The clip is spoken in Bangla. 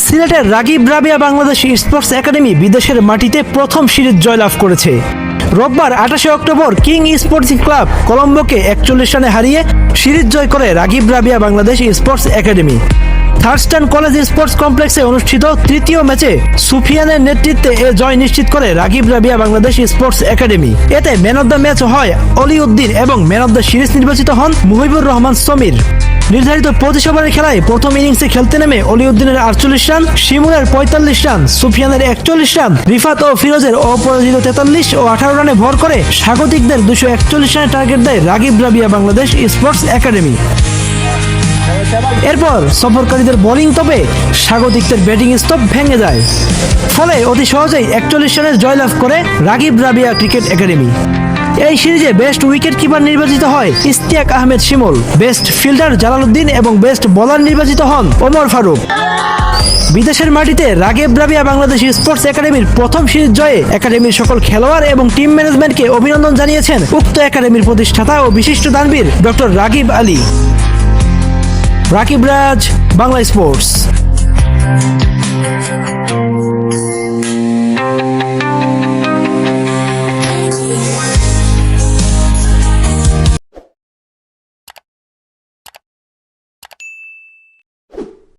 সিলেটের রাগিব রাবিয়া বাংলাদেশ স্পোর্টস একাডেমি বিদেশের মাটিতে প্রথম সিরিজ জয়লাভ করেছে। রোববার আঠাশে অক্টোবর কিং স্পোর্টিং ক্লাব কলম্বোকে একচল্লিশ রানে হারিয়ে সিরিজ জয় করে Ragib Rabia Bangladesh sports academy. Thurstan college sports কমপ্লেক্সে অনুষ্ঠিত তৃতীয় ম্যাচে সুফিয়ানের নেতৃত্বে এ জয় নিশ্চিত করে রাগিব রাবিয়া বাংলাদেশ স্পোর্টস একাডেমি। এতে ম্যান অব দ্য ম্যাচ হয় অলিউদ্দিন এবং ম্যান অব দ্য সিরিজ নির্বাচিত হন মুহিবুর রহমান সমীর। নির্ধারিত পঁচিশ ওভারের খেলায় প্রথম ইনিংসে খেলতে নেমে অলিউদ্দিনের আটচল্লিশ রান, শিমুলের পঁয়তাল্লিশ রান, সুফিয়ানের একচল্লিশ রান, রিফাত ও ফিরোজের অপরাজিত তেতাল্লিশ ও আঠারো রানে ভর করে স্বাগতিকদের দুশো একচল্লিশ রানের টার্গেট দেয় রাগিব রাবিয়া বাংলাদেশ স্পোর্টস একাডেমি। এরপর সফরকারীদের বোলিং তবে স্বাগতিকদের ব্যাটিং স্তব ভেঙে যায়। ফলে অতি সহজেই একচল্লিশ রানের জয়লাভ করে রাগিব রাবিয়া ক্রিকেট একাডেমি। এই সিরিজে বেস্ট উইকেট কিপার নির্বাচিত হয় ইস্তিয়াক আহমেদ শিমুল। বেস্ট ফিল্ডার জালালউদ্দিন এবং বেস্ট বোলার নির্বাচিত হন ওমর ফারুক। বিদেশের মাটিতে রাগেব রাবিয়া বাংলাদেশ স্পোর্টস একাডেমির প্রথম সিরিজ জয়ে একাডেমির সকল খেলোয়াড় এবং টিম ম্যানেজমেন্টকে অভিনন্দন জানিয়েছেন উক্ত একাডেমির প্রতিষ্ঠাতা ও বিশিষ্ট দানবীর ডক্টর রাগিব আলী। রাকিব রাজ, বাংলা স্পোর্টস